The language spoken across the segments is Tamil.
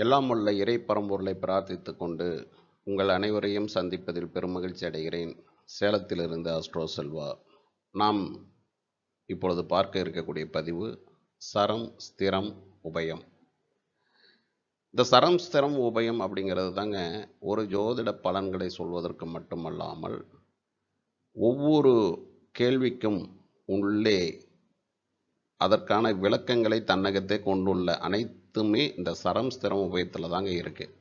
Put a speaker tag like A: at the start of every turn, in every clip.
A: எல்லாம் வல்ல இறை பரம்பொருளை பிரார்த்தித்து கொண்டு உங்கள் அனைவரையும் சந்திப்பதில் பெருமகிழ்ச்சி அடைகிறேன். சேலத்திலிருந்து அஸ்ட்ரோ செல்வா. நாம் இப்பொழுது பார்க்க இருக்கக்கூடிய பதிவு சரம் ஸ்திரம் உபயம். இந்த சரம் ஸ்திரம் உபயம் அப்படிங்கிறது தாங்க ஒரு ஜோதிட பலன்களை சொல்வதற்கு மட்டுமல்லாமல் ஒவ்வொரு கேள்விக்கும் உள்ளே அதற்கான விளக்கங்களை தன்னகத்தே கொண்டுள்ள அனைத்துமே இந்த சரம் ஸ்திரம் உபயத்தில் தாங்க இருக்குது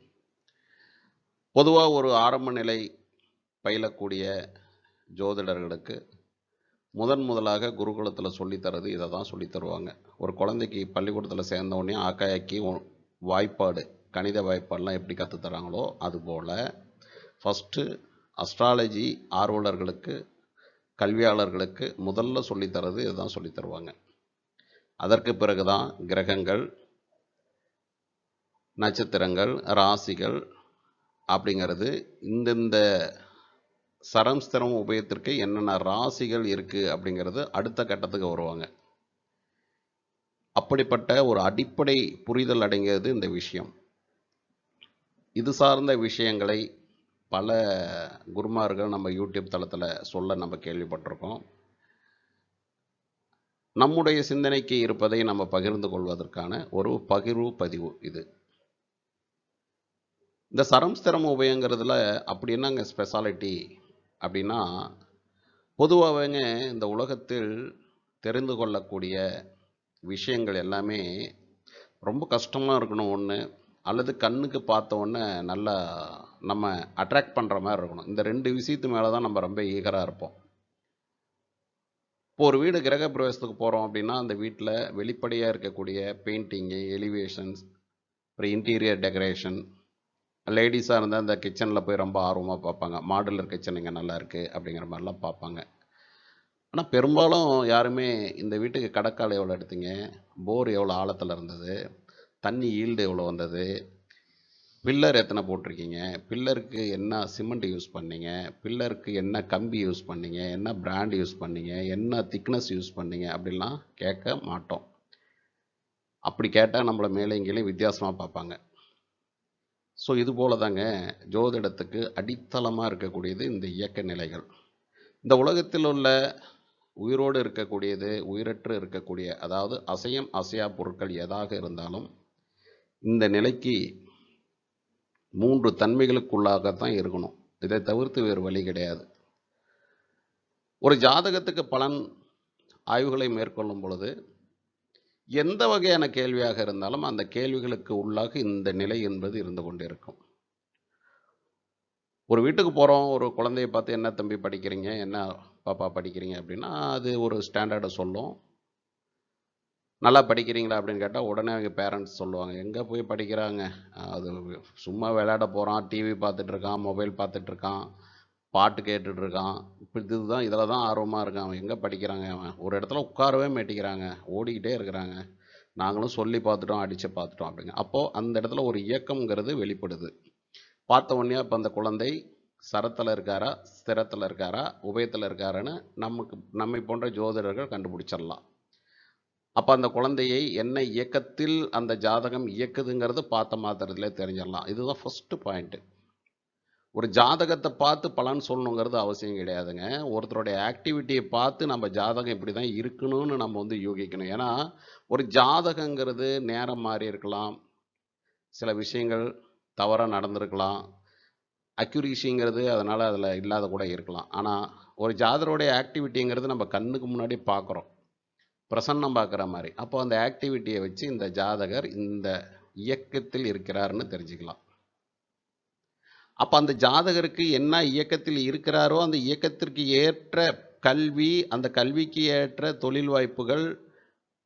A: பொதுவாக ஒரு ஆரம்ப நிலை பயிலக்கூடிய ஜோதிடர்களுக்கு முதன் முதலாக குருகுலத்தில் சொல்லித்தரது இதை தான் சொல்லித்தருவாங்க ஒரு குழந்தைக்கு பள்ளிக்கூடத்தில் சேர்ந்தவுடனே ஆக்காயாக்கி வாய்ப்பாடு கணித வாய்ப்பாடெலாம் எப்படி கற்றுத் தராங்களோ அதுபோல் ஃபஸ்ட்டு அஸ்ட்ராலஜி ஆர்வலர்களுக்கு கல்வியாளர்களுக்கு முதல்ல சொல்லித்தரது இதுதான் சொல்லித் தருவாங்க. அதற்கு பிறகு தான் கிரகங்கள் நட்சத்திரங்கள் ராசிகள் அப்படிங்கிறது இந்தந்த சரம்ஸ்திரம் உபயத்திற்கு என்னென்ன ராசிகள் இருக்குது அப்படிங்கிறது அடுத்த கட்டத்துக்கு வருவாங்க. அப்படிப்பட்ட ஒரு அடிப்படை புரிதல் அடங்கியது இந்த விஷயம். இது சார்ந்த விஷயங்களை பல குருமார்கள் நம்ம யூடியூப் தளத்தில் சொல்ல நம்ம கேள்விப்பட்டிருக்கோம். நம்முடைய சிந்தனைக்கு இருப்பதை நம்ம பகிர்ந்து கொள்வதற்கான ஒரு பகிர்வு பதிவு இது. இந்த சரம் ஸ்திரம் உபயங்கிறதுல அப்படி என்னங்க ஸ்பெஷாலிட்டி அப்படின்னா பொதுவாகவேங்க இந்த உலகத்தில் தெரிந்து கொள்ளக்கூடிய விஷயங்கள் எல்லாமே ரொம்ப கஷ்டமாக இருக்கணும் ஒன்று அல்லது கண்ணுக்கு பார்த்த உடனே நல்லா நம்ம அட்ராக்ட் பண்ணுற மாதிரி இருக்கணும். இந்த ரெண்டு விஷயத்து மேலே தான் நம்ம ரொம்ப ஈகராக இருப்போம். இப்போ ஒரு வீடு கிரக பிரவேசத்துக்கு போகிறோம் அப்படின்னா அந்த வீட்டில் வெளிப்படையாக இருக்கக்கூடிய பெயிண்டிங்கு எலிவேஷன்ஸ் அப்புறம் இன்டீரியர் டெக்கரேஷன் லேடிஸாக இருந்தால் இந்த கிச்சனில் போய் ரொம்ப ஆர்வமாக பார்ப்பாங்க. மாடுலர் கிச்சன் இங்கே நல்லா இருக்குது அப்படிங்கிற மாதிரிலாம் பார்ப்பாங்க. ஆனால் பெரும்பாலும் யாருமே இந்த வீட்டுக்கு கடக்கால் எவ்வளோ எடுத்தீங்க? போர் எவ்வளோ ஆழத்தில் இருந்தது? தண்ணி ஈல்டு எவ்வளோ வந்தது? பில்லர் எத்தனை போட்டிருக்கீங்க? பில்லருக்கு என்ன சிமெண்ட் யூஸ் பண்ணீங்க? பில்லருக்கு என்ன கம்பி யூஸ் பண்ணீங்க? என்ன பிராண்ட் யூஸ் பண்ணீங்க? என்ன திக்னஸ் யூஸ் பண்ணீங்க? அப்படிலாம் கேட்க மாட்டோம். அப்படி கேட்டால் நம்மளை மேலே இங்கேயும் வித்தியாசமாக பார்ப்பாங்க. ஸோ இது போல தாங்க ஜோதிடத்துக்கு அடித்தளமாக இருக்கக்கூடியது இந்த இயக்க நிலைகள். இந்த உலகத்தில் உள்ள உயிரோடு இருக்கக்கூடியது உயிரற்று இருக்கக்கூடிய அதாவது அசையம் அசையா பொருட்கள் எதாக இருந்தாலும் இந்த நிலைக்கு மூன்று தன்மைகளுக்குள்ளாகத்தான் இருக்கணும். இதை தவிர்த்து வேறு வழி கிடையாது. ஒரு ஜாதகத்துக்கு பலன் ஆய்வுகளை மேற்கொள்ளும் பொழுது எந்த வகையான கேள்வியாக இருந்தாலும் அந்த கேள்விகளுக்கு உள்ளாக இந்த நிலை என்பது இருந்து கொண்டிருக்கும். ஒரு வீட்டுக்கு போகிறோம் ஒரு குழந்தைய பார்த்து என்ன தம்பி படிக்கிறீங்க? என்ன பாப்பா படிக்கிறீங்க? அப்படின்னா அது ஒரு ஸ்டாண்டர்டை சொல்லும். நல்லா படிக்கிறீங்களா? அப்படின்னு கேட்டால் உடனே அவங்க பேரண்ட்ஸ் சொல்லுவாங்க எங்கே போய் படிக்கிறாங்க? அது சும்மா விளையாட போகிறான் டிவி பார்த்துட்ருக்கான் மொபைல் பார்த்துட்ருக்கான் பாட்டு கேட்டுட்டு இருக்கான் இது இதுதான் இதில் தான் ஆர்வமாக இருக்கான் அவன். எங்கே படிக்கிறாங்க அவன்? ஒரு இடத்துல உட்காரவே மாட்டேங்கிறாங்க. ஓடிக்கிட்டே இருக்கிறாங்க. நாங்களும் சொல்லி பார்த்துட்டோம் அடித்து பார்த்துட்டோம் அப்படிங்க. அப்போது அந்த இடத்துல ஒரு இயக்கம்ங்கிறது வெளிப்படுது. பார்த்த உடனே இப்போ அந்த குழந்தை சரத்தில் இருக்காரா? ஸ்திரத்தில் இருக்காரா? உபயத்தில் இருக்காரான்னு நமக்கு நம்மை போன்ற ஜோதிடர்கள் கண்டுபிடிச்சிடலாம். அப்போ அந்த குழந்தையை என்ன இயக்கத்தில் அந்த ஜாதகம் இயக்குதுங்கிறது பார்த்த மாத்திரத்திலே தெரிஞ்சிடலாம். இதுதான் ஃபஸ்ட்டு பாயிண்ட்டு ஒரு ஜாதகத்தை பார்த்து பலன் சொல்லணுங்கிறது அவசியம் கிடையாதுங்க. ஒருத்தருடைய ஆக்டிவிட்டியை பார்த்து நம்ம ஜாதகம் இப்படி தான் இருக்கணும்னு நம்ம வந்து யூகிக்கணும். ஏன்னா ஒரு ஜாதகங்கிறது நேரம் மாறி இருக்கலாம். சில விஷயங்கள் தவறாக நடந்திருக்கலாம். அக்யூரிசிங்கிறது அதனால் அதில் இல்லாத கூட இருக்கலாம். ஆனால் ஒரு ஜாதகருடைய ஆக்டிவிட்டிங்கிறது நம்ம கண்ணுக்கு முன்னாடி பார்க்குறோம். பிரசன்னம் பார்க்குற மாதிரி. அப்போ அந்த ஆக்டிவிட்டியை வச்சு இந்த ஜாதகர் இந்த இயக்கத்தில் இருக்கிறாருன்னு தெரிஞ்சுக்கலாம். அப்போ அந்த ஜாதகருக்கு என்ன இயக்கத்தில் இருக்கிறாரோ அந்த இயக்கத்திற்கு ஏற்ற கல்வி அந்த கல்விக்கு ஏற்ற தொழில் வாய்ப்புகள்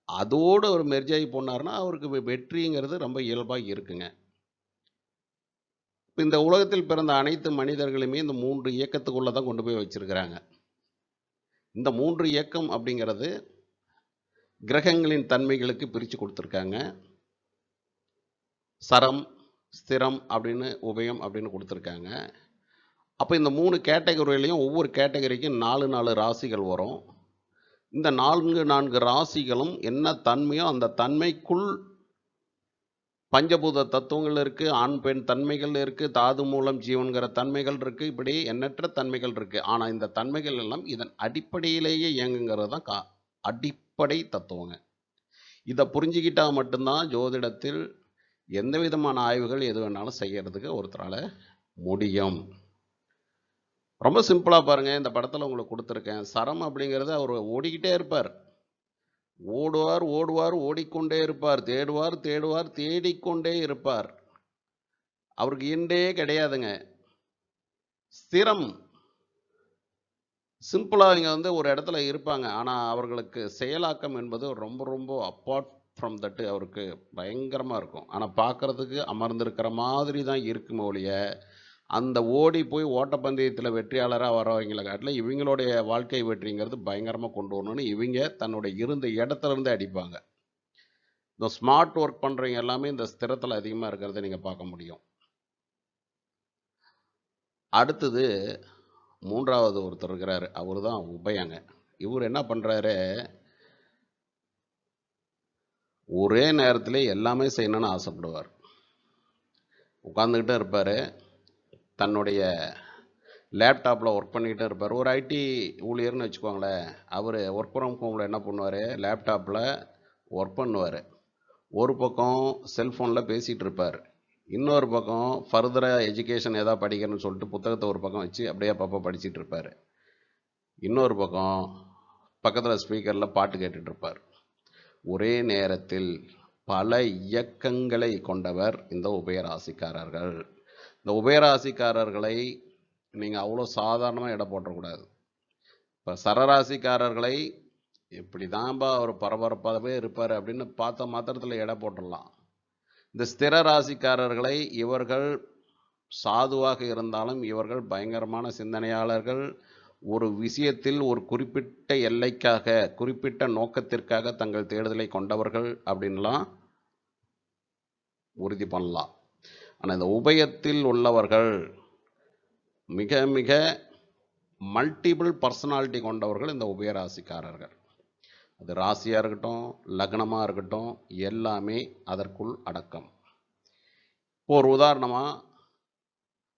A: அதோடு ஒரு மெர்ஜாகி போனார்னா அவருக்கு வெற்றிங்கிறது ரொம்ப இயல்பாக இருக்குங்க. இந்த உலகத்தில் பிறந்த அனைத்து மனிதர்களுமே இந்த மூன்று இயக்கத்துக்குள்ளே தான் கொண்டு போய் வச்சுருக்கிறாங்க. இந்த மூன்று இயக்கம் அப்படிங்கிறது கிரகங்களின் தன்மைகளுக்கு பிரித்து கொடுத்துருக்காங்க. சரம் ஸ்திரம் அப்படின்னு உபயம் அப்படின்னு கொடுத்துருக்காங்க. அப்போ இந்த மூணு கேட்டகரியிலையும் ஒவ்வொரு கேட்டகரிக்கும் நாலு நாலு ராசிகள் வரும். இந்த நான்கு நான்கு ராசிகளும் என்ன தன்மையோ அந்த தன்மைக்குள் பஞ்சபூத தத்துவங்கள் இருக்குது ஆண் பெண் தன்மைகள் இருக்குது தாது மூலம் ஜீவன்கிற தன்மைகள் இருக்குது இப்படி எண்ணற்ற தன்மைகள் இருக்குது ஆனால் இந்த தன்மைகள் எல்லாம் இதன் அடிப்படையிலேயே இயங்குங்கிறது தான் கா அடிப்படை தத்துவங்க. இதை புரிஞ்சுக்கிட்டால் மட்டும்தான் ஜோதிடத்தில் எந்த விதமான ஆய்வுகள் எது வேணாலும் செய்கிறதுக்கு ஒருத்தரால் முடியும். ரொம்ப சிம்பிளாக பாருங்கள் இந்த படத்தில் உங்களுக்கு கொடுத்துருக்கேன். சரம் அப்படிங்கிறது அவர் ஓடிக்கிட்டே இருப்பார். ஓடுவார் ஓடுவார் ஓடிக்கொண்டே இருப்பார். தேடுவார் தேடுவார் தேடிக்கொண்டே இருப்பார். அவருக்கு இண்டே கிடையாதுங்க. ஸ்திரம் சிம்பிளாக இங்கே வந்து ஒரு இடத்துல இருப்பாங்க. ஆனால் அவர்களுக்கு செயலாக்கம் என்பது ரொம்ப ரொம்ப அப்பாட் ஃப்ரம் தட்டு அவருக்கு பயங்கரமாக இருக்கும். ஆனால் பார்க்குறதுக்கு அமர்ந்திருக்கிற மாதிரி தான் இருக்குமே ஒழிய அந்த ஓடி போய் ஓட்டப்பந்தயத்தில் வெற்றியாளராக வரவங்களை காட்டில் இவங்களுடைய வாழ்க்கை வெற்றிங்கிறது பயங்கரமாக கொண்டு வரணும்னு இவங்க தன்னுடைய இருந்த இடத்துலருந்தே அடிப்பாங்க. இந்த ஸ்மார்ட் ஒர்க் பண்ணுறவங்க எல்லாமே இந்த ஸ்திரத்தில் அதிகமாக இருக்கிறத நீங்கள் பார்க்க முடியும். அடுத்தது மூன்றாவது ஒருத்தர் இருக்கிறாரு. அவர் தான் உபயங்க. இவர் என்ன பண்ணுறாரு ஒரே நேரத்தில் எல்லாமே செய்யணும்னு ஆசைப்படுவார். உட்காந்துக்கிட்டே இருப்பார். தன்னுடைய லேப்டாப்பில் ஒர்க் பண்ணிக்கிட்டே இருப்பார். ஒரு ஐடி ஊழியர்னு வச்சுக்கோங்களேன். அவர் ஒர்க் ஃப்ரம் ஹோமில் என்ன பண்ணுவார்? லேப்டாப்பில் ஒர்க் பண்ணுவார். ஒரு பக்கம் செல்ஃபோனில் பேசிகிட்டு இருப்பார். இன்னொரு பக்கம் ஃபர்தராக எஜுகேஷன் எதாவது படிக்கணும்னு சொல்லிட்டு புத்தகத்தை ஒரு பக்கம் வச்சு அப்படியே அப்பப்போ படிச்சிட்டு இருப்பார். இன்னொரு பக்கம் பக்கத்தில் ஸ்பீக்கரில் பாட்டு கேட்டுட்ருப்பார் ஒரே நேரத்தில் பல இயக்கங்களை கொண்டவர் இந்த உபயராசிக்காரர்கள். இந்த உபயராசிக்காரர்களை நீங்கள் அவ்வளோ சாதாரணமாக எடை போட்டக்கூடாது இப்போ சரராசிக்காரர்களை இப்படி தான்பா அவர் பரபரப்பாகவே இருப்பார் அப்படின்னு பார்த்த மாத்திரத்தில் எடை போட்டுடலாம் இந்த ஸ்திர ராசிக்காரர்களை இவர்கள் சாதுவாக இருந்தாலும் இவர்கள் பயங்கரமான சிந்தனையாளர்கள் ஒரு விஷயத்தில் ஒரு குறிப்பிட்ட எல்லைக்காக குறிப்பிட்ட நோக்கத்திற்காக தங்கள் தேடுதலை கொண்டவர்கள் அப்படின்லாம் உறுதி பண்ணலாம். ஆனால் இந்த உபயத்தில் உள்ளவர்கள் மிக மிக மல்டிபிள் பர்சனாலிட்டி கொண்டவர்கள் இந்த உபயராசிக்காரர்கள். அது ராசியாக இருக்கட்டும் லக்னமாக இருக்கட்டும் எல்லாமே அதற்குள் அடக்கம். இப்போ ஒரு உதாரணமாக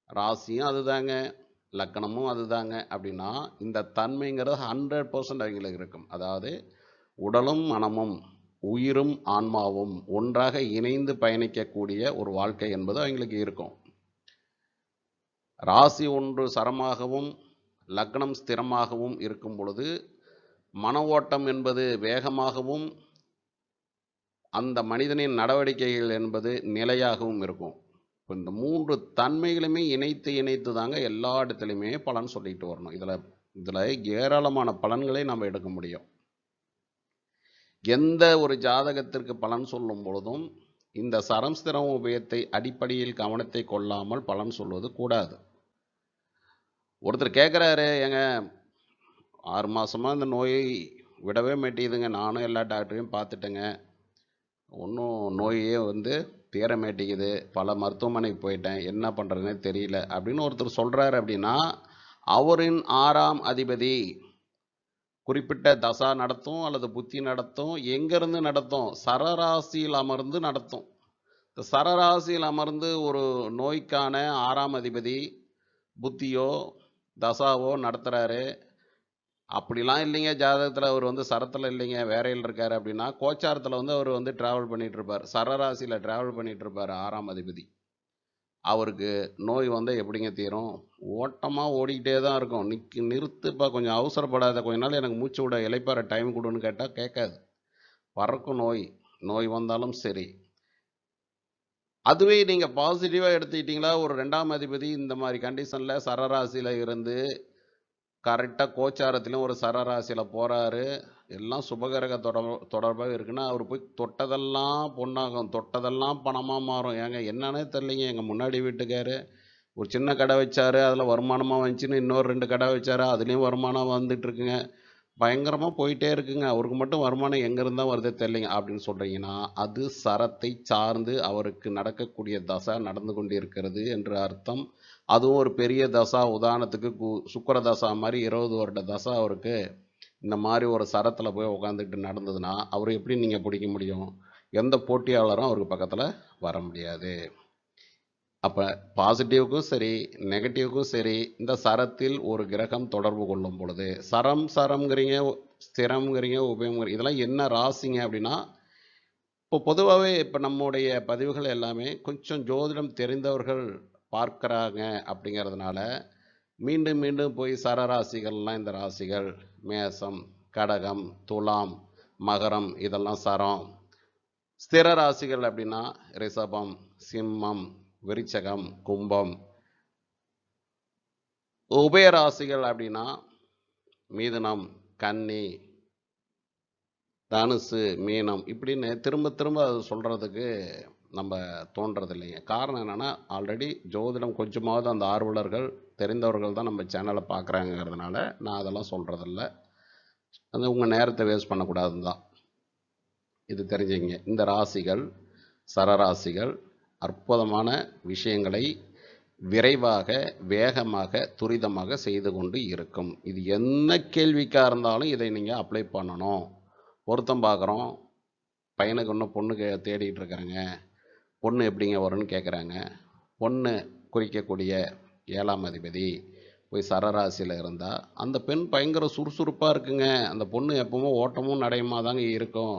A: ராசியும் அதுதாங்க. லக்கணமும் அதுதாங்க. அப்படின்னா இந்த தன்மைங்கிறது ஹண்ட்ரட் பர்சன்ட் அவங்களுக்கு இருக்கும். அதாவது உடலும் மனமும் உயிரும் ஆன்மாவும் ஒன்றாக இணைந்து பயணிக்கக்கூடிய ஒரு வாழ்க்கை என்பது அவங்களுக்கு இருக்கும். ராசி ஒன்று சரமாகவும் லக்னம் ஸ்திரமாகவும் இருக்கும் பொழுது மன ஓட்டம் என்பது வேகமாகவும் அந்த மனிதனின் நடவடிக்கைகள் என்பது நிலையாகவும் இருக்கும். இப்போ இந்த மூன்று தன்மைகளுமே இணைத்து இணைத்து தாங்க எல்லா இடத்துலையுமே பலன் சொல்லிட்டு வரணும். இதில் இதில் ஏராளமான பலன்களை நம்ம எடுக்க முடியும். எந்த ஒரு ஜாதகத்திற்கு பலன் சொல்லும் பொழுதும் இந்த சரம்ஸ்திரம் உபயத்தை அடிப்படையில் கவனத்தை கொள்ளாமல் பலன் சொல்வது கூடாது. ஒருத்தர் கேட்குறாரு ஏங்க ஆறு மாதமாக இந்த நோயை விடவே மாட்டேதுங்க நானும் எல்லா டாக்டரையும் பார்த்துட்டேங்க. ஒன்றும் நோயே வந்து தீர மாட்டேங்குது பல மருத்துவமனைக்கு போயிட்டேன் என்ன பண்ணுறதுனே தெரியல அப்படின்னு ஒருத்தர் சொல்கிறாரு அப்படின்னா அவரின் ஆறாம் அதிபதி குறிப்பிட்ட தசா நடத்தும் அல்லது புத்தி நடத்தும் எங்கேருந்து நடத்தும்? சரராசியில் அமர்ந்து நடத்தும். இந்த சரராசியில் அமர்ந்து ஒரு நோய்க்கான ஆறாம் அதிபதி புத்தியோ தசாவோ நடத்துகிறாரு அப்படிலாம் இல்லைங்க. ஜாதகத்தில் அவர் வந்து சரத்தில் இல்லைங்க. வேறையில் இருக்கார் அப்படின்னா கோச்சாரத்தில் வந்து அவர் வந்து ட்ராவல் பண்ணிகிட்ருப்பார் இருப்பார். சரராசியில் ட்ராவல் பண்ணிகிட்டு இருப்பார் ஆறாம் அதிபதி. அவருக்கு நோய் வந்து எப்படிங்க தீரும்? ஓட்டமாக ஓடிக்கிட்டே தான் இருக்கும். நிற்கு நிறுத்துப்பா கொஞ்சம் அவசரப்படாத கொஞ்ச நாள் எனக்கு மூச்சு விட இலைப்பார டைம் கொடுன்னு கேட்டால் கேட்காது. பறக்கும் நோய் நோய் வந்தாலும் சரி. அதுவே நீங்கள் பாசிட்டிவாக எடுத்துக்கிட்டிங்களா? ஒரு ரெண்டாம் அதிபதி இந்த மாதிரி கண்டிஷனில் சரராசியில் இருந்து கரெக்டாக கோச்சாரத்திலையும் ஒரு சரராசியில் போகிறாரு எல்லாம் சுபகிரக தொடர் தொடர்பாக இருக்குன்னா அவர் போய் தொட்டதெல்லாம் பொண்ணாகும் தொட்டதெல்லாம் பணமாக மாறும். ஏங்க என்னன்னே தெரியலைங்க. எங்கள் முன்னாடி வீட்டுக்காரு ஒரு சின்ன கடை வச்சார். அதில் வருமானமாக வந்துச்சுன்னு இன்னொரு ரெண்டு கடை வச்சார். அதுலேயும் வருமானம் வந்துட்டுருக்குங்க. பயங்கரமாக போயிட்டே இருக்குங்க. அவருக்கு மட்டும் வருமானம் எங்கேருந்தா வருதே தெரியலைங்க. அப்படின்னு சொல்கிறீங்கன்னா அது சரத்தை சார்ந்து அவருக்கு நடக்கக்கூடிய தசை நடந்து கொண்டு இருக்கிறது என்று அர்த்தம். அதுவும் ஒரு பெரிய தசா உதாரணத்துக்கு கு- சுக்கர தசா மாதிரி இருபது வருட தசா அவருக்கு இந்த மாதிரி ஒரு சரத்தில் போய் உட்காந்துக்கிட்டு நடந்ததுன்னா அவர் எப்படி நீங்கள் பிடிக்க முடியும்? எந்த போட்டியாளரும் அவருக்கு பக்கத்தில் வர முடியாது. அப்போ பாசிட்டிவ்க்கும் சரி நெகட்டிவ்க்கும் சரி இந்த சரத்தில் ஒரு கிரகம் தொடர்பு கொள்ளும் பொழுது சரம் சரம்ங்கிறீங்க ஸ்திரம்ங்கிறீங்க உபயம்ங்கிறீங்க இதெல்லாம் என்ன ராசிங்க அப்படின்னா இப்போ பொதுவாகவே இப்போ நம்முடைய பதிவுகள் எல்லாமே கொஞ்சம் ஜோதிடம் தெரிந்தவர்கள் பார்க்குறாங்க அப்படிங்கிறதுனால மீண்டும் மீண்டும் போய் சரராசிகள்லாம் இந்த ராசிகள் மேசம் கடகம் துலாம் மகரம் இதெல்லாம் சரம். ஸ்திர ராசிகள் அப்படின்னா ரிஷபம் சிம்மம் விருச்சகம் கும்பம். உபய ராசிகள் அப்படின்னா மீதனம் கன்னி தனுசு மீனம் இப்படின்னு திரும்ப திரும்ப அது சொல்கிறதுக்கு நம்ம தோன்றது இல்லைங்க காரணம் என்னென்னா ஆல்ரெடி ஜோதிடம் கொஞ்சமாவது அந்த ஆர்வலர்கள் தெரிந்தவர்கள் தான் நம்ம சேனலை பார்க்குறாங்கிறதுனால நான் அதெல்லாம் சொல்கிறதில்ல அது உங்கள் நேரத்தை வேஸ்ட் பண்ணக்கூடாதுன்னு தான். இது தெரிஞ்சுங்க. இந்த ராசிகள் சரராசிகள் அற்புதமான விஷயங்களை விரைவாக வேகமாக துரிதமாக செய்து கொண்டு இருக்கும். இது என்ன கேள்விக்காக இருந்தாலும் இதை நீங்கள் அப்ளை பண்ணணும். பொருத்தம் பார்க்குறோம் பையனுக்கு இன்னும் பொண்ணு கே தேடிட்டு இருக்கிறேங்க பொண்ணு எப்படிங்க வரும்னு கேட்குறாங்க பொண்ணு குறிக்கக்கூடிய ஏழாம் அதிபதி போய் சரராசியில் இருந்தால் அந்த பெண் பயங்கர சுறுசுறுப்பாக இருக்குங்க. அந்த பொண்ணு எப்பவும் ஓட்டமும் நடையுமா தாங்க இருக்கும்.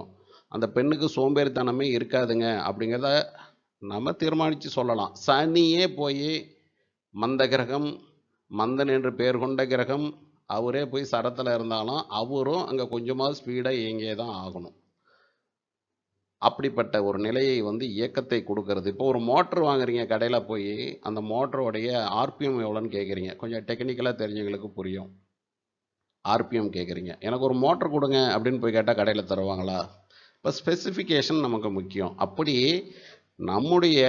A: அந்த பெண்ணுக்கு சோம்பேறித்தனமே இருக்காதுங்க அப்படிங்கிறத நம்ம தீர்மானித்து சொல்லலாம். சனியே போய் மந்த கிரகம் மந்தன் என்று பெயர் கொண்ட கிரகம் அவரே போய் சரத்தில் இருந்தாலும் அவரும் அங்கே கொஞ்சமாவது ஸ்பீடாக இயங்கியே தான் ஆகணும். அப்படிப்பட்ட ஒரு நிலையை வந்து இயக்கத்தை கொடுக்கறது. இப்போ ஒரு மோட்ரு வாங்குறீங்க கடையில் போய் அந்த மோட்டரோடைய ஆர்பிஎம் எவ்வளோன்னு கேட்குறீங்க கொஞ்சம் டெக்னிக்கலாக தெரிஞ்சவங்களுக்கு புரியும். ஆர்பிஎம் கேட்குறீங்க எனக்கு ஒரு மோட்ரு கொடுங்க அப்படின்னு போய் கேட்டால் கடையில் தருவாங்களா? இப்போ ஸ்பெசிஃபிகேஷன் நமக்கு முக்கியம். அப்படி நம்முடைய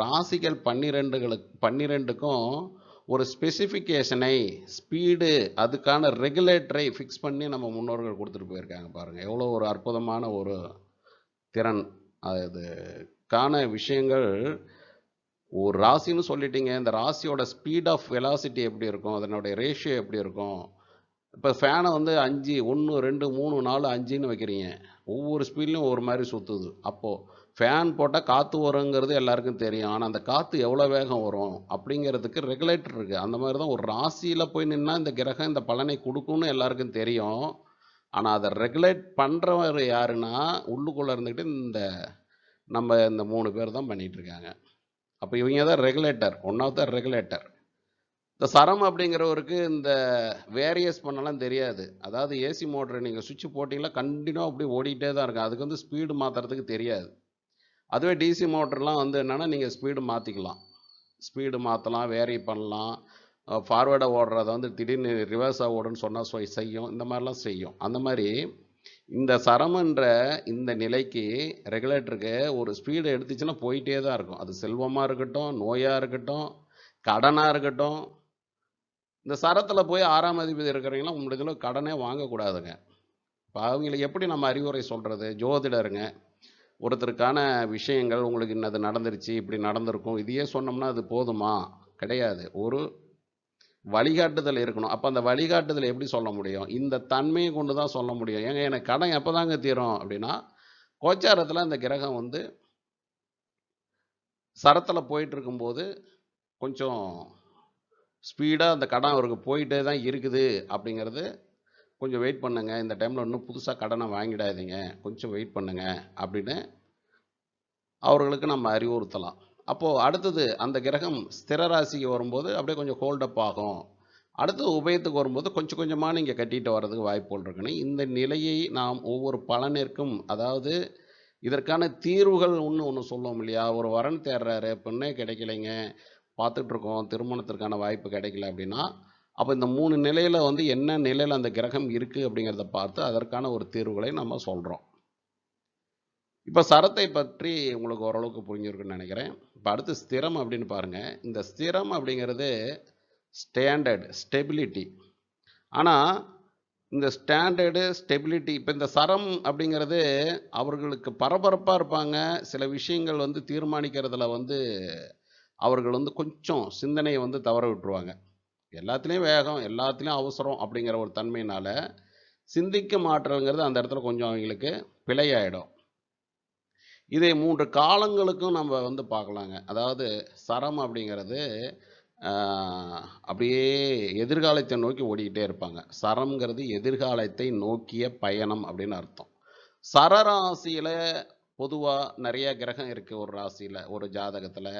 A: ராசிகள் பன்னிரெண்டுகளுக்கு பன்னிரெண்டுக்கும் ஒரு ஸ்பெசிஃபிகேஷனை ஸ்பீடு அதுக்கான ரெகுலேட்டரை ஃபிக்ஸ் பண்ணி நம்ம முன்னோர்கள் கொடுத்துட்டு போயிருக்காங்க பாருங்கள் எவ்வளோ ஒரு அற்புதமான ஒரு திறன். அதுக்கான விஷயங்கள் ஒரு ராசின்னு சொல்லிட்டீங்க. இந்த ராசியோட ஸ்பீட் ஆஃப் வெலாசிட்டி எப்படி இருக்கும்? அதனுடைய ரேஷியோ எப்படி இருக்கும்? இப்போ ஃபேனை வந்து அஞ்சு ஒன்று ரெண்டு மூணு நாலு அஞ்சுன்னு வைக்கிறீங்க. ஒவ்வொரு ஸ்பீட்லையும் ஒரு மாதிரி சுற்றுது அப்போது ஃபேன் போட்டால் காற்று வருங்கிறது எல்லாருக்கும் தெரியும். ஆனால் அந்த காற்று எவ்வளோ வேகம் வரும் அப்படிங்கிறதுக்கு ரெகுலேட்டர் இருக்குது அந்த மாதிரி தான் ஒரு ராசியில் போய் நின்னால் இந்த கிரகம் இந்த பலனை கொடுக்கும்னு எல்லாருக்கும் தெரியும். ஆனால் அதை ரெகுலேட் பண்ணுறவர் யாருன்னா உள்ளுக்குள்ளே இருந்துக்கிட்டு இந்த நம்ம இந்த மூணு பேர் தான் பண்ணிகிட்டு இருக்காங்க அப்போ இவங்க தான் regulator one of the regulator இந்த சரம் அப்படிங்கிறவருக்கு இந்த வேரியஸ் பண்ணலாம் தெரியாது. அதாவது ஏசி மோட்டரை நீங்கள் சுவிட்ச் போட்டிங்கன்னா கண்டினியூவாக அப்படியே ஓடிக்கிட்டே தான் இருக்கும். அதுக்கு வந்து ஸ்பீடு மாற்றுறதுக்கு தெரியாது. அதுவே டிசி மோட்டர்லாம் வந்து என்னென்னா நீங்கள் ஸ்பீடு மாற்றிக்கலாம் ஸ்பீடு மாற்றலாம் வேரி பண்ணலாம். ஃபார்வேர்டாக ஓடுறத வந்து திடீர்னு ரிவர்ஸாக ஓடுன்னு சொன்னால் செய்யும். இந்த மாதிரிலாம் செய்யும். அந்த மாதிரி இந்த சரமன்ற இந்த நிலைக்கு ரெகுலேட்டருக்கு ஒரு ஸ்பீடு எடுத்துச்சுன்னா போயிட்டே தான் இருக்கும். அது செல்வமாக இருக்கட்டும் நோயாக இருக்கட்டும் கடனாக இருக்கட்டும். இந்த சரத்தில் போய் ஆறாம் அதிபதி இருக்கிறவங்களாம் உங்களுடைய இதில் கடனே வாங்கக்கூடாதுங்க. இப்போ அவங்கள எப்படி நம்ம அறிவுரை சொல்கிறது ஜோதிடருங்க. ஒருத்தருக்கான விஷயங்கள் உங்களுக்கு இன்னது நடந்துருச்சு இப்படி நடந்திருக்கும். இதையே சொன்னோம்னா அது போதுமா? கிடையாது. ஒரு வழிகாட்டுதல் இருக்கணும். அப்போ அந்த வழிகாட்டுதல் எப்படி சொல்ல முடியும்? இந்த தன்மையை கொண்டு தான் சொல்ல முடியும். ஏங்க எனக்கு கடன் எப்போ தாங்க தீரும்? அப்படின்னா கோச்சாரத்தில் அந்த கிரகம் வந்து சரத்தில் போயிட்டு இருக்கும்போது கொஞ்சம் ஸ்பீடாக அந்த கடன் அவருக்கு போயிட்டே தான் இருக்குது அப்படிங்கிறது கொஞ்சம் வெயிட் பண்ணுங்கள் இந்த டைமில் இன்னும் புதுசாக கடனை வாங்கிடாதீங்க. கொஞ்சம் வெயிட் பண்ணுங்கள் அப்படின்னு அவர்களுக்கு நம்ம அறிவுறுத்தலாம். அப்போது அடுத்தது அந்த கிரகம் ஸ்திர ராசிக்கு வரும்போது அப்படியே கொஞ்சம் ஹோல்டப் ஆகும். அடுத்தது உபயத்துக்கு வரும்போது கொஞ்சம் கொஞ்சமாக நீங்கள் கட்டிட்டு வர்றதுக்கு வாய்ப்புகள் இருக்குன்னு இந்த நிலையை நாம் ஒவ்வொரு பலனிற்கும் அதாவது இதற்கான தீர்வுகள் ஒன்று ஒன்று சொல்லுவோம் இல்லையா? ஒரு வரன் தேடுறாரு பெண்ணே கிடைக்கலைங்க பார்த்துட்ருக்கோம் திருமணத்திற்கான வாய்ப்பு கிடைக்கல அப்படின்னா அப்போ இந்த மூணு நிலையில் வந்து என்ன நிலையில் அந்த கிரகம் இருக்குது அப்படிங்கிறத பார்த்து அதற்கான ஒரு தீர்வுகளை நம்ம சொல்கிறோம் இப்போ சரத்தை பற்றி உங்களுக்கு ஓரளவுக்கு புரிஞ்சிருக்குன்னு நினைக்கிறேன். இப்போ அடுத்து ஸ்திரம் அப்படின்னு பாருங்கள் இந்த ஸ்திரம் அப்படிங்கிறது ஸ்டாண்டர்ட் ஸ்டெபிலிட்டி ஆனால் இந்த ஸ்டாண்டர்டு ஸ்டெபிலிட்டி இப்போ இந்த சரம் அப்படிங்கிறது அவர்களுக்கு பரபரப்பாக இருப்பாங்க. சில விஷயங்கள் வந்து தீர்மானிக்கிறதுல வந்து அவர்கள் வந்து கொஞ்சம் சிந்தனையை வந்து தவற விட்டுருவாங்க. எல்லாத்துலேயும் வேகம் எல்லாத்துலேயும் அவசரம் அப்படிங்கிற ஒரு தன்மையினால் சிந்திக்க மாற்றங்கிறது அந்த இடத்துல கொஞ்சம் அவங்களுக்கு பிழையாயிடும். இதை மூன்று காலங்களுக்கும் நம்ம வந்து பார்க்கலாங்க. அதாவது சரம் அப்படிங்கிறது அப்படியே எதிர்காலத்தை நோக்கி ஓடிக்கிட்டே இருப்பாங்க. சரம்ங்கிறது எதிர்காலத்தை நோக்கிய பயணம் அப்படின்னு அர்த்தம். சரராசியில் பொதுவாக நிறைய கிரகம் இருக்குது ஒரு ராசியில் ஒரு ஜாதகத்தில்.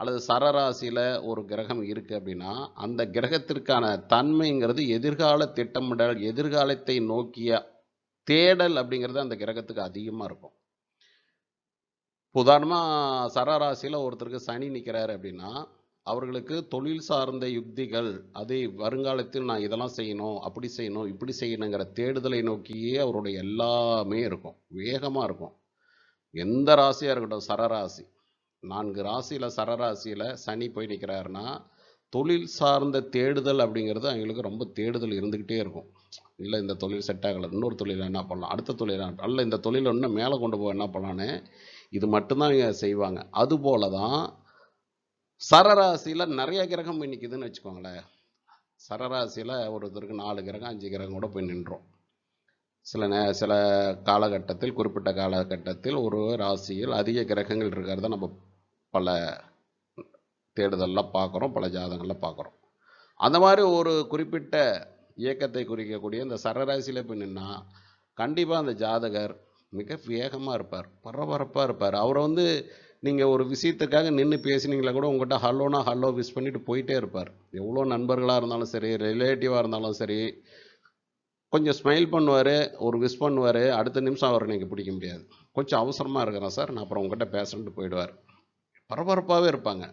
A: அல்லது சரராசியில் ஒரு கிரகம் இருக்குது அப்படின்னா அந்த கிரகத்திற்கான தன்மைங்கிறது எதிர்கால திட்டமிடல் எதிர்காலத்தை நோக்கிய தேடல் அப்படிங்கிறது அந்த கிரகத்துக்கு அதிகமாக இருக்கும். உதாரணமாக சரராசியில் ஒருத்தருக்கு சனி நிற்கிறாரு அப்படின்னா அவர்களுக்கு தொழில் சார்ந்த யுக்திகள் அது வருங்காலத்தில் நான் இதெல்லாம் செய்யணும் அப்படி செய்யணும் இப்படி செய்யணுங்கிற தேடுதலை நோக்கியே அவருடைய எல்லாமே இருக்கும். வேகமாக இருக்கும். எந்த ராசியாக இருக்கட்டும் சரராசி. நான்கு ராசியில் சரராசியில் சனி போய் நிற்கிறாருன்னா தொழில் சார்ந்த தேடுதல் அப்படிங்கிறது அவங்களுக்கு ரொம்ப தேடுதல் இருந்துக்கிட்டே இருக்கும். இல்லை இந்த தொழில் செட் ஆகலை இன்னொரு தொழில் என்ன பண்ணலாம் அடுத்த தொழில் அல்ல இந்த தொழில் இன்னும் மேலே கொண்டு போக என்ன பண்ணலான்னு இது மட்டும்தான் இவங்க செய்வாங்க. அதுபோல தான் சரராசியில் நிறைய கிரகம் போய் நிற்கிதுன்னு வச்சுக்கோங்களேன். சரராசியில் ஒருத்தருக்கு நாலு கிரகம் அஞ்சு கிரகம் கூட போய் நின்றோம். சில நே சில காலகட்டத்தில் குறிப்பிட்ட காலகட்டத்தில் ஒரு ராசியில் அதிக கிரகங்கள் இருக்கிறத நம்ம பல தேடுதலில் பார்க்குறோம் பல ஜாதகங்களில் பார்க்குறோம். அந்த மாதிரி ஒரு குறிப்பிட்ட இயக்கத்தை குறிக்கக்கூடிய இந்த சரராசியில் போய் நின்னா கண்டிப்பாக அந்த ஜாதகர் மிக வேகமாக இருப்பார் பரபரப்பாக இருப்பார். அவரை வந்து நீங்கள் ஒரு விஷயத்துக்காக நின்று பேசினீங்களா கூட உங்கள்கிட்ட ஹலோனா ஹலோ விஷ் பண்ணிட்டு போயிட்டே இருப்பார். எவ்வளோ நண்பர்களாக இருந்தாலும் சரி ரிலேட்டிவாக இருந்தாலும் சரி கொஞ்சம் ஸ்மைல் பண்ணுவார் ஒரு விஷ் பண்ணுவார் அடுத்த நிமிஷம் அவரை நீங்கள் பிடிக்க முடியாது. கொஞ்சம் அவசரமாக இருக்கிறேன் சார் நான் அப்புறம் உங்கள்கிட்ட பேசுறேன்ட்டு போயிடுவார். பரபரப்பாகவே இருப்பாங்க.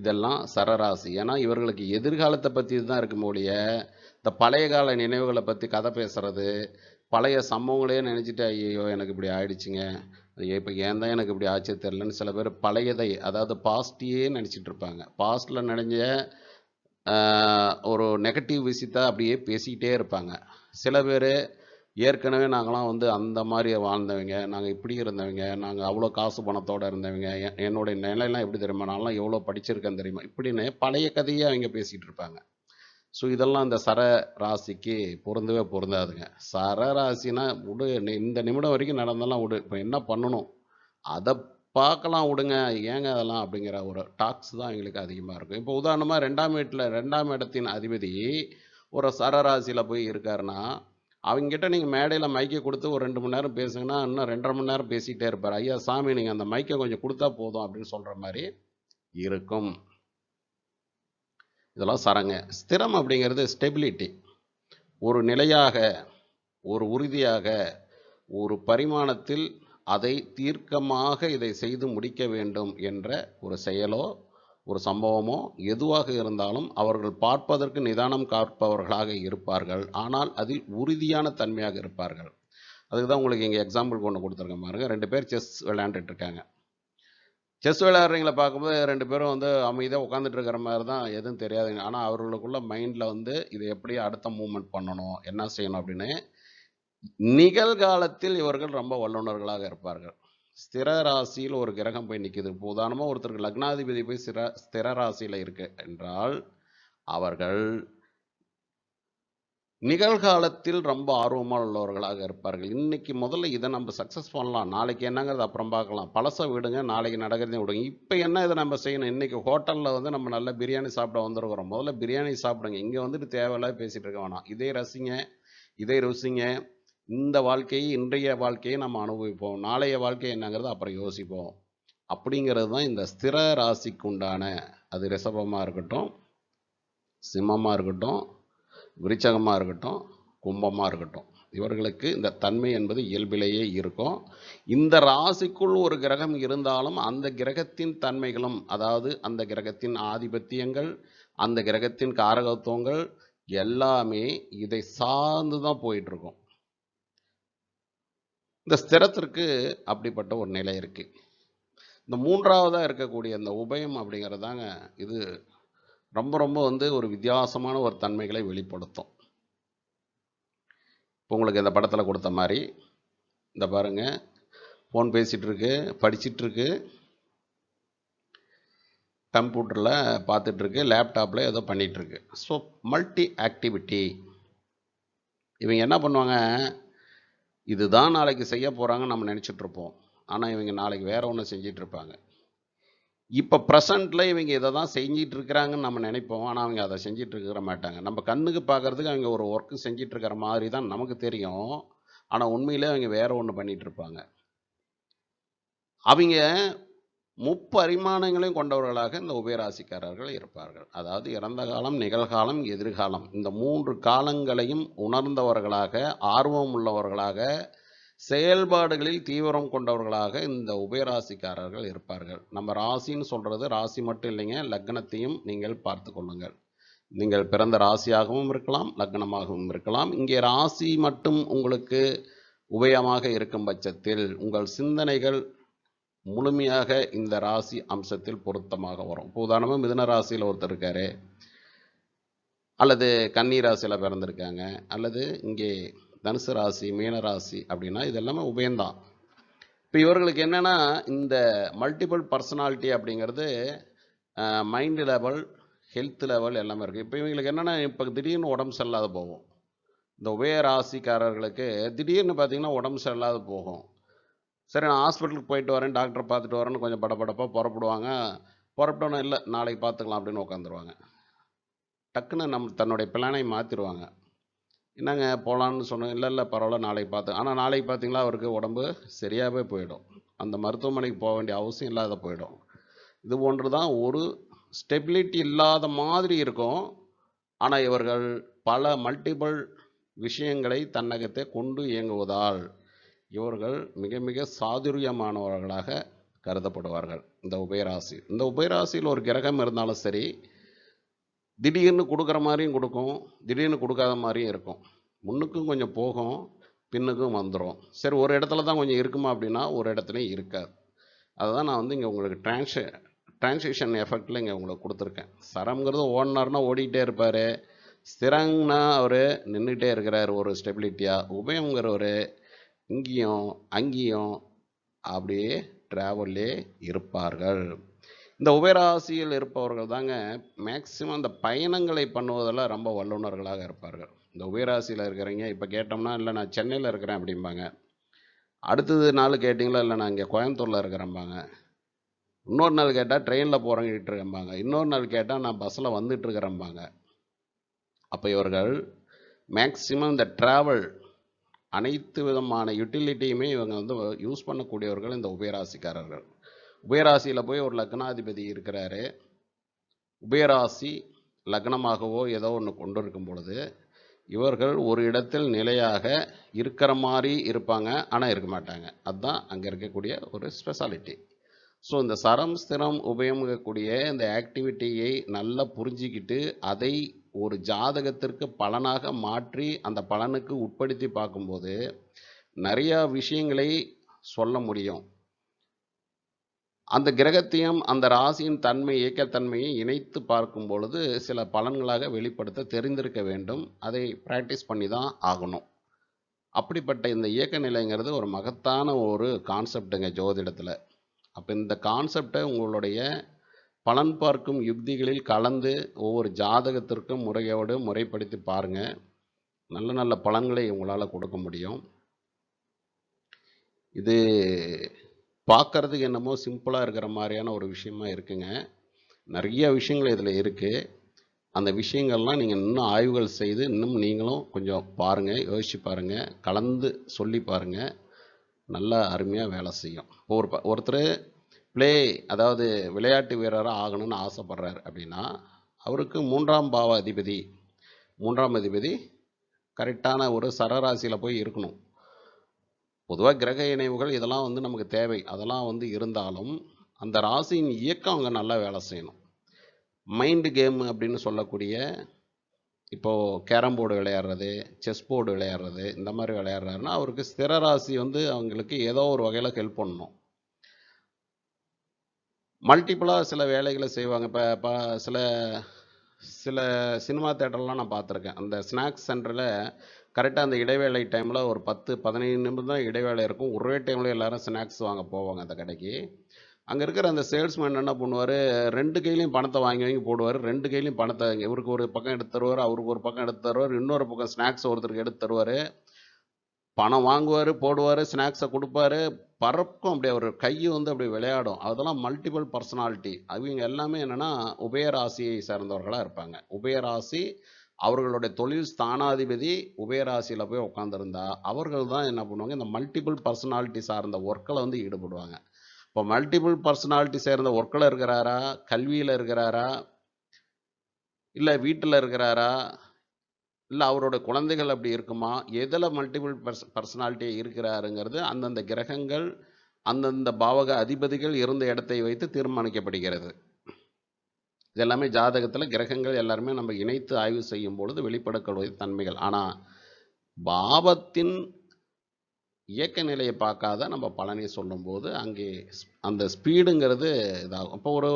A: இதெல்லாம் சரராசி. ஏன்னா இவர்களுக்கு எதிர்காலத்தை பற்றி தான் இருக்கும் ஒழிய இந்த பழைய கால நினைவுகளை பற்றி கதை பேசுறது பழைய சம்பவங்களே நினச்சிட்டு ஐயோ எனக்கு இப்படி ஆயிடுச்சுங்க. இப்போ ஏன் தான் எனக்கு இப்படி ஆச்சு தெரிலன்னு சில பேர் பழையதை அதாவது பாஸ்டையே நினச்சிட்டு இருப்பாங்க. பாஸ்டில் நினைஞ்ச ஒரு நெகட்டிவ் விஷயத்த அப்படியே பேசிக்கிட்டே இருப்பாங்க. சில பேர் ஏற்கனவே நாங்களாம் வந்து அந்த மாதிரி வாழ்ந்தவங்க நாங்கள் இப்படி இருந்தவங்க நாங்கள் அவ்வளோ காசு பணத்தோடு இருந்தவங்க என்னுடைய நிலையெல்லாம் எப்படி தெரியுமா? நான்லாம் எவ்வளோ படிச்சிருக்கேன் தெரியுமா? இப்படின்னு பழைய கதையே அவங்க பேசிகிட்டு இருப்பாங்க. ஸோ இதெல்லாம் இந்த சர ராசிக்கு பொருந்தவே பொருந்தாதுங்க. சர ராசினா விடு இந்த நிமிடம் வரைக்கும் நடந்தெல்லாம் விடு. இப்போ என்ன பண்ணணும்? அதை பார்க்கலாம் விடுங்க. ஏங்க அதெல்லாம் அப்படிங்கிற ஒரு டாக்ஸ் தான் எங்களுக்கு அதிகமாக இருக்கும். இப்போ உதாரணமாக ரெண்டாம் வீட்டில் ரெண்டாம் இடத்தின் அதிபதி ஒரு சரராசியில் போய் இருக்காருன்னா அவங்ககிட்ட நீங்கள் மேடையில் மைக்கை கொடுத்து ஒரு ரெண்டு மணி நேரம் பேசுங்கன்னா இன்னும் ரெண்டரை மணி நேரம் பேசிக்கிட்டே இருப்பார். ஐயா சாமி நீங்கள் அந்த மைக்கை கொஞ்சம் கொடுத்தா போதும் அப்படின்னு சொல்கிற மாதிரி இருக்கும். இதெல்லாம் சரங்க. ஸ்திரம் அப்படிங்கிறது ஸ்டெபிலிட்டி ஒரு நிலையாக ஒரு உறுதியாக ஒரு பரிமாணத்தில் அதை தீர்க்கமாக இதை செய்து முடிக்க வேண்டும் என்ற ஒரு செயலோ ஒரு சம்பவமோ எதுவாக இருந்தாலும் அவர்கள் பார்ப்பதற்கு நிதானம் காப்பவர்களாக இருப்பார்கள். ஆனால் அதில் உறுதியான தன்மையாக இருப்பார்கள். அதுக்கு தான் உங்களுக்கு இங்கே எக்ஸாம்பிள் கொண்டு கொடுத்துருக்கேன் பாருங்க. ரெண்டு பேர் செஸ் விளையாண்டுட்டு இருக்காங்க. செஸ் விளையாடுறவங்கள பார்க்கும்போது ரெண்டு பேரும் வந்து அமைதியாக உட்காந்துட்டு இருக்கிற மாதிரி தான் எதுவும் தெரியாதுங்க. ஆனால் அவர்களுக்குள்ள மைண்டில் வந்து இதை எப்படி அடுத்த மூமெண்ட் பண்ணணும் என்ன செய்யணும் அப்படின்னு நிகழ்காலத்தில் இவர்கள் ரொம்ப வல்லுநர்களாக இருப்பார்கள். ஸ்திர ராசியில் ஒரு கிரகம் போய் நிற்கிது இப்போ உதாரணமாக ஒருத்தருக்கு லக்னாதிபதி போய் ஸ்திர ஸ்திர ராசியில் இருக்கு என்றால் அவர்கள் நிகழ்காலத்தில் ரொம்ப ஆர்வமாக உள்ளவர்களாக இருப்பார்கள். இன்னைக்கு முதல்ல இதை நம்ம சக்ஸஸ் பண்ணலாம். நாளைக்கு என்னங்கிறது அப்புறம் பார்க்கலாம். பழசை விடுங்க. நாளைக்கு நடக்கிறதையும் விடுங்க. இப்போ என்ன இதை நம்ம செய்யணும்? இன்றைக்கி ஹோட்டலில் வந்து நம்ம நல்ல பிரியாணி சாப்பிட வந்திருக்கிறோம். முதல்ல பிரியாணி சாப்பிடுங்க. இங்கே வந்துட்டு தேவையில்லாத பேசிகிட்டு இருக்க வேணாம் இதே ரசிங்க. இதை ருசிங்க. இந்த வாழ்க்கையை இன்றைய வாழ்க்கையை நம்ம அனுபவிப்போம். நாளைய வாழ்க்கை என்னங்கிறது அப்புறம் யோசிப்போம். அப்படிங்கிறது தான் இந்த ஸ்திர ராசிக்கு உண்டான அது ரிஷபமாக இருக்கட்டும் சிம்மமாக இருக்கட்டும் விருச்சகமாக இருக்கட்டும் கும்பமாக இருக்கட்டும் இவர்களுக்கு இந்த தன்மை என்பது இயல்பிலேயே இருக்கும். இந்த ராசிக்குள் ஒரு கிரகம் இருந்தாலும் அந்த கிரகத்தின் தன்மைகளும் அதாவது அந்த கிரகத்தின் ஆதிபத்தியங்கள் அந்த கிரகத்தின் காரகத்துவங்கள் எல்லாமே இதை சார்ந்து தான் போயிட்டுருக்கும். இந்த ஸ்திரத்திற்கு அப்படிப்பட்ட ஒரு நிலை இருக்குது இந்த மூன்றாவதாக இருக்கக்கூடிய இந்த உபயம் அப்படிங்கிறதாங்க இது ரொம்ப ரொம்ப வந்து ஒரு வித்தியாசமான ஒரு தன்மைகளை வெளிப்படுத்தும். இப்போ உங்களுக்கு இந்த படத்தில் கொடுத்த மாதிரி இந்த பாருங்கள் ஃபோன் பேசிகிட்ருக்கு படிச்சிட்ருக்கு கம்ப்யூட்டரில் பார்த்துட்ருக்கு லேப்டாப்பில் ஏதோ பண்ணிகிட்ருக்கு ஸோ மல்டி ஆக்டிவிட்டி இவங்க என்ன பண்ணுவாங்க இதுதான் நாளைக்கு செய்ய போகிறாங்கன்னு நம்ம நினச்சிட்ருப்போம் ஆனால் இவங்க நாளைக்கு வேறு ஒன்று செஞ்சிட்ருப்பாங்க இப்போ ப்ரெசண்ட்டில் இவங்க இதை தான் செஞ்சிட்டு இருக்கிறாங்கன்னு நம்ம நினைப்போம். ஆனால் அவங்க அதை செஞ்சிட்டு இருக்கிற மாட்டாங்க. நம்ம கண்ணுக்கு பார்க்கறதுக்கு அவங்க ஒரு ஒர்க்கு செஞ்சிட்டு இருக்கிற மாதிரி தான் நமக்கு தெரியும். ஆனால் உண்மையிலே அவங்க வேறு ஒன்று பண்ணிகிட்ருப்பாங்க இருப்பாங்க அவங்க முப்பரிமாணங்களையும் கொண்டவர்களாக இந்த உபயராசிக்காரர்கள் இருப்பார்கள். அதாவது இறந்த காலம் நிகழ்காலம் எதிர்காலம். இந்த மூன்று காலங்களையும் உணர்ந்தவர்களாக ஆர்வம் உள்ளவர்களாக செயல்பாடுகளில் தீவிரம் கொண்டவர்களாக இந்த உபயராசிக்காரர்கள் இருப்பார்கள். நம்ம ராசின்னு சொல்கிறது ராசி மட்டும் இல்லைங்க லக்னத்தையும் நீங்கள் பார்த்து கொள்ளுங்கள். நீங்கள் பிறந்த ராசியாகவும் இருக்கலாம் லக்னமாகவும் இருக்கலாம். இங்கே ராசி மட்டும் உங்களுக்கு உபயமாக இருக்கும் பட்சத்தில் உங்கள் சிந்தனைகள் முழுமையாக இந்த ராசி அம்சத்தில் பொருத்தமாக வரும். இப்போ உதாரணமாக மிதன ராசியில் ஒருத்தர் இருக்காரு அல்லது கன்னி ராசியில் பிறந்திருக்காங்க அல்லது இங்கே தனுசு ராசி மீனராசி அப்படின்னா இது எல்லாமே உபயம்தான். இப்போ இவர்களுக்கு என்னென்னா இந்த மல்டிபிள் பர்சனாலிட்டி அப்படிங்கிறது மைண்டு லெவல் ஹெல்த் லெவல் எல்லாமே இருக்குது இப்போ இவங்களுக்கு என்னென்னா இப்போ திடீர்னு உடம்பு சரியில்லாத போகும். இந்த உபய ராசிக்காரர்களுக்கு திடீர்னு பார்த்தீங்கன்னா உடம்பு சரியில்லாத போகும். சரி நான் ஹாஸ்பிட்டலுக்கு போயிட்டு வரேன் டாக்டரை பார்த்துட்டு வரேன்னு கொஞ்சம் படப்படப்பாக புறப்படுவாங்க. புறப்பட்டோன்னே இல்லை நாளைக்கு பார்த்துக்கலாம் அப்படின்னு உட்காந்துருவாங்க டக்குன்னு நம்ம தன்னுடைய பிளானை மாற்றிடுவாங்க என்னங்க போகலான்னு சொன்னோம். இல்லை இல்லை பரவாயில்ல நாளைக்கு பார்த்து ஆனால் நாளைக்கு பார்த்தீங்களா அவருக்கு உடம்பு சரியாகவே போயிடும். அந்த மருத்துவமனைக்கு போக வேண்டிய அவசியம் இல்லாத போயிடும். இது போன்று தான் ஒரு ஸ்டெபிலிட்டி இல்லாத மாதிரி இருக்கும். ஆனால் இவர்கள் பல மல்டிபிள் விஷயங்களை தன்னகத்தை கொண்டு இயங்குவதால் இவர்கள் மிக மிக சாதுரியமானவர்களாக கருதப்படுவார்கள். இந்த உபயராசி. இந்த உபயராசியில் ஒரு கிரகம் இருந்தாலும் சரி திடீர்னு கொடுக்குற மாதிரியும் கொடுக்கும் திடீர்னு கொடுக்காத மாதிரியும் இருக்கும். முன்னுக்கும் கொஞ்சம் போகும் பின்னுக்கும் வந்துடும் சரி ஒரு இடத்துல தான் கொஞ்சம் இருக்குமா அப்படின்னா ஒரு இடத்துலையும் இருக்காது. அதுதான் நான் வந்து இங்கே உங்களுக்கு டிரான்ஷ டிரான்சிஷன் எஃபெக்டில் இங்கே உங்களுக்கு கொடுத்துருக்கேன். சரம்ங்கிறது ஓடினார்னா ஓடிக்கிட்டே இருப்பார். ஸ்திரங்னா அவர் நின்றுட்டே இருக்கிறார் ஒரு ஸ்டெபிலிட்டியாக உபயங்கிறவர் இங்கேயும் அங்கேயும் அப்படியே ட்ராவல்லே இருப்பார்கள். இந்த உபயராசியில் இருப்பவர்கள் தாங்க மேக்சிமம் இந்த பயணங்களை பண்ணுவதில் ரொம்ப வல்லுநர்களாக இருப்பார்கள். இந்த உபயராசியில் இருக்கிறீங்க இப்போ கேட்டோம்னா இல்லை நான் சென்னையில் இருக்கிறேன் அப்படிம்பாங்க. அடுத்தது நாள் கேட்டிங்களா இல்லை நான் இங்கே கோயம்புத்தூரில் இருக்கிறேன்பாங்க. இன்னொரு நாள் கேட்டால் ட்ரெயினில் போகிறங்கிட்டு இருக்கம்பாங்க இன்னொரு நாள் கேட்டால் நான் பஸ்ஸில் வந்துட்டு அப்போ இவர்கள் மேக்சிமம் இந்த ட்ராவல் அனைத்து விதமான யூட்டிலிட்டியுமே இவங்க வந்து யூஸ் பண்ணக்கூடியவர்கள் இந்த உபயராசிக்காரர்கள். உபயராசியில் போய் ஒரு லக்னாதிபதி இருக்கிறாரு. உபயராசி லக்னமாகவோ ஏதோ ஒன்று கொண்டு இருக்கும் பொழுது இவர்கள் ஒரு இடத்தில் நிலையாக இருக்கிற மாதிரி இருப்பாங்க ஆனால் இருக்க மாட்டாங்க. அதுதான் அங்கே இருக்கக்கூடிய ஒரு ஸ்பெஷாலிட்டி ஸோ இந்த சரம் ஸ்திரம் உபயோகக்கூடிய இந்த ஆக்டிவிட்டியை நல்லா புரிஞ்சிக்கிட்டு அதை ஒரு ஜாதகத்திற்கு பலனாக மாற்றி அந்த பலனுக்கு உட்படுத்தி பார்க்கும்போது நிறையா விஷயங்களை சொல்ல முடியும். அந்த கிரகத்தையும் அந்த ராசியின் தன்மை இயக்கத்தன்மையை இணைத்து பார்க்கும் பொழுது சில பலன்களாக வெளிப்படுத்த தெரிந்திருக்க வேண்டும். அதை ப்ராக்டிஸ் பண்ணி தான் ஆகணும். அப்படிப்பட்ட இந்த இயக்க நிலைங்கிறது ஒரு மகத்தான ஒரு கான்செப்டுங்க ஜோதிடத்தில். அப்போ இந்த கான்செப்டை உங்களுடைய பலன் பார்க்கும் யுக்திகளில் கலந்து ஒவ்வொரு ஜாதகத்திற்கும் முறையோடு முறைப்படுத்தி பாருங்கள் நல்ல நல்ல பலன்களை உங்களால் கொடுக்க முடியும். இது பார்க்குறதுக்கு என்னமோ சிம்பிளாக இருக்கிற மாதிரியான ஒரு விஷயமா இருக்குங்க. நிறைய விஷயங்கள் இதில் இருக்குது அந்த விஷயங்கள்லாம் நீங்கள் இன்னும் ஆய்வுகள் செய்து இன்னும் நீங்களும் கொஞ்சம் பாருங்கள் யோசிச்சு பாருங்கள் கலந்து சொல்லி பாருங்கள் நல்லா அருமையாக வேலை செய்யும். ஒரு ப- ஒருத்தர் ப்ளே அதாவது விளையாட்டு வீரராக ஆகணும்னு ஆசைப்படுறார் அப்படின்னா அவருக்கு மூன்றாம் பாவ அதிபதி மூன்றாம் அதிபதி கரெக்டான ஒரு சரராசியில் போய் இருக்கணும். பொதுவாக கிரக இணைவுகள் இதெல்லாம் வந்து நமக்கு தேவை. அதெல்லாம் வந்து இருந்தாலும் அந்த ராசியின் இயக்கம் அங்கே நல்லா வேலை செய்யணும். மைண்டு கேம் அப்படின்னு சொல்லக்கூடிய இப்போது கேரம் போர்டு விளையாடுறது செஸ் போர்டு விளையாடுறது இந்த மாதிரி விளையாடுறாருன்னா அவருக்கு ஸ்திர ராசி வந்து அவங்களுக்கு ஏதோ ஒரு வகையில் ஹெல்ப் பண்ணணும். மல்டிப்புளாக சில வேலைகளை செய்வாங்க. இப்போ இப்போ சில சில சினிமா தேட்டர்லாம் நான் பார்த்துருக்கேன். அந்த ஸ்நாக்ஸ் சென்டரில் கரெக்டாக அந்த இடைவேளை டைமில் ஒரு பத்து பதினைந்து நிமிடம் தான் இடைவேளை இருக்கும். ஒரே டைமில் எல்லாரும் ஸ்நாக்ஸ் வாங்க போவாங்க அந்த கடைக்கு. அங்கே இருக்கிற அந்த சேல்ஸ்மேன் என்ன பண்ணுவார்? ரெண்டு கையிலையும் பணத்தை வாங்கி வாங்கி போடுவார். ரெண்டு கையிலையும் பணத்தை இவருக்கு ஒரு பக்கம் எடுத்து தருவார் அவருக்கு ஒரு பக்கம் எடுத்து தருவார். இன்னொரு பக்கம் ஸ்நாக்ஸ் ஒருத்தருக்கு எடுத்து தருவார். பணம் வாங்குவார் போடுவார் ஸ்நாக்ஸை கொடுப்பாரு. பறக்கும் அப்படி அவர் கை வந்து அப்படி விளையாடும். அதெல்லாம் மல்டிபிள் பர்சனாலிட்டி அவங்க எல்லாமே என்னென்னா உபயராசியை சேர்ந்தவர்களாக இருப்பாங்க. உபயராசி அவர்களுடைய தொழில் ஸ்தானாதிபதி உபயராசியில் போய் உட்காந்துருந்தா அவர்கள் தான் என்ன பண்ணுவாங்க இந்த மல்டிபிள் பர்சனாலிட்டி சார்ந்த ஒர்க்கில் வந்து ஈடுபடுவாங்க. இப்போ மல்டிபிள் பர்சனாலிட்டி சேர்ந்த ஒர்க்கில் இருக்கிறாரா கல்வியில் இருக்கிறாரா இல்லை வீட்டில் இருக்கிறாரா இல்லை அவரோட குழந்தைகள் அப்படி இருக்குமா எதில் மல்டிபிள் பர்ஸ் பர்சனாலிட்டி இருக்கிறாருங்கிறது அந்தந்த கிரகங்கள் அந்தந்த பாவக அதிபதிகள் இருந்த இடத்தை வைத்து தீர்மானிக்கப்படுகிறது. இது எல்லாமே ஜாதகத்தில் கிரகங்கள் எல்லாருமே நம்ம இணைத்து ஆய்வு செய்யும் பொழுது வெளிப்படக்கூடிய தன்மைகள். ஆனால் பாவத்தின் இயக்க நிலையை பார்க்காத நம்ம பலனை சொல்லும்போது அங்கே ஸ்- அந்த ஸ்பீடுங்கிறது இதாகும். இப்போ ஒரு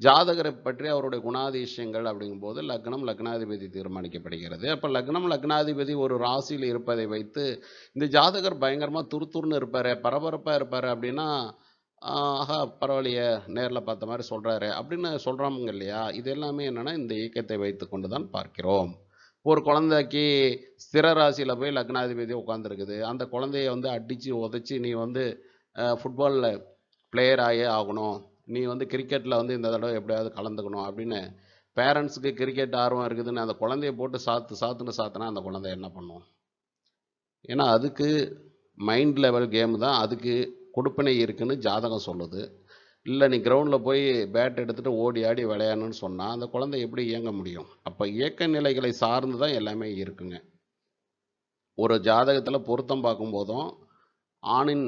A: ஜாதகரை பற்றி அவருடைய குணாதிசயங்கள் அப்படிங்கும்போது லக்னம் லக்னாதிபதி தீர்மானிக்கப்படுகிறது. அப்போ லக்னம் லக்னாதிபதி ஒரு ராசியில் இருப்பதை வைத்து இந்த ஜாதகர் பயங்கரமாக துருதுருன்னு இருப்பார் பரபரப்பாக இருப்பார் அப்படின்னா ஆஹா பரவாயில்லையே நேரில் பார்த்த மாதிரி சொல்கிறாரு அப்படின்னு சொல்கிறாங்க இல்லையா இது எல்லாமே என்னென்னா இந்த இயக்கத்தை வைத்து கொண்டு தான் பார்க்கிறோம். ஒரு குழந்தைக்கு ஸ்திர ராசியில் போய் லக்னாதிபதி உட்காந்துருக்குது அந்த குழந்தைய வந்து அடித்து உதச்சி நீ வந்து ஃபுட்பாலில் பிளேயர் ஆகியே ஆகணும். நீ வந்து கிரிக்கெட்டில் வந்து இந்த தடவை எப்படியாவது கலந்துக்கணும் அப்படின்னு பேரண்ட்ஸுக்கு கிரிக்கெட் ஆர்வம் இருக்குதுன்னு அந்த குழந்தைய போட்டு சாத்து சாத்துன்னு சாத்தினா அந்த குழந்தை என்ன பண்ணும்? ஏன்னா அதுக்கு மைண்ட் லெவல் கேம் தான். அதுக்கு கொடுப்பினை இருக்குன்னு ஜாதகம் சொல்லுது. இல்லை நீ கிரவுண்டில் போய் பேட் எடுத்துகிட்டு ஓடி ஆடி விளையாடணும்னு சொன்னால் அந்த குழந்தை எப்படி இயங்க முடியும்? அப்போ இயக்க நிலைகளை சார்ந்து தான் எல்லாமே இருக்குங்க. ஒரு ஜாதகத்தில் பொருத்தம் பார்க்கும்போதும் ஆணின்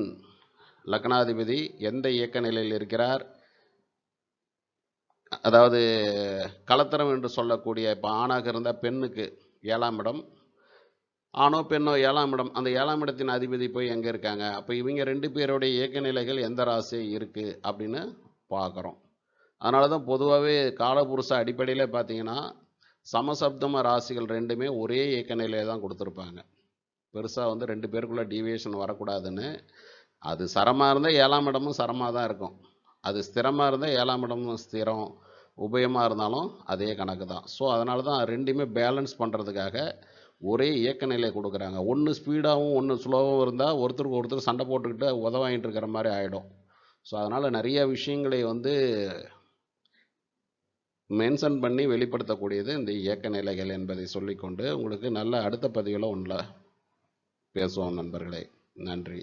A: லக்னாதிபதி எந்த இயக்க நிலையில் இருக்கிறார்? அதாவது கலத்தரம் என்று சொல்லக்கூடிய இப்போ ஆணாக இருந்தால் பெண்ணுக்கு ஏழாம் இடம் ஆணோ பெண்ணோ ஏழாம் இடம். அந்த ஏழாம் இடத்தின் அதிபதி போய் எங்கே இருக்காங்க? அப்போ இவங்க ரெண்டு பேருடைய இயக்க நிலைகள் எந்த ராசி இருக்குது அப்படின்னு பார்க்குறோம் அதனால தான் பொதுவாகவே காலபுருஷ அடிப்படையில் பார்த்தீங்கன்னா சமசப்தம ராசிகள் ரெண்டுமே ஒரே இயக்க நிலையை தான் கொடுத்துருப்பாங்க. பெருசாக வந்து ரெண்டு பேருக்குள்ளே டீவியேஷன் வரக்கூடாதுன்னு. அது சரமாக இருந்தால் ஏழாம் இடமும் சரமாக தான் இருக்கும். அது ஸ்திரமாக இருந்தால் ஏழாம் இடமும் ஸ்திரம். உபயமாக இருந்தாலும் அதே கணக்கு தான். ஸோ அதனால தான் ரெண்டுமே பேலன்ஸ் பண்ணுறதுக்காக ஒரே இயக்க நிலை கொடுக்குறாங்க. ஒன்று ஸ்பீடாகவும் ஒன்று ஸ்லோவாகவும் இருந்தால் ஒருத்தருக்கு ஒருத்தர் சண்டை போட்டுக்கிட்டு உதவாயிட்டு இருக்கிற மாதிரி ஆகிடும் ஸோ அதனால் நிறைய விஷயங்களை வந்து மென்ஷன் பண்ணி வெளிப்படுத்தக்கூடியது இந்த இயக்க நிலைகள் என்பதை சொல்லிக்கொண்டு உங்களுக்கு நல்ல அடுத்த பதிவில் ஒன்றில் பேசுவோம் நண்பர்களே. நன்றி.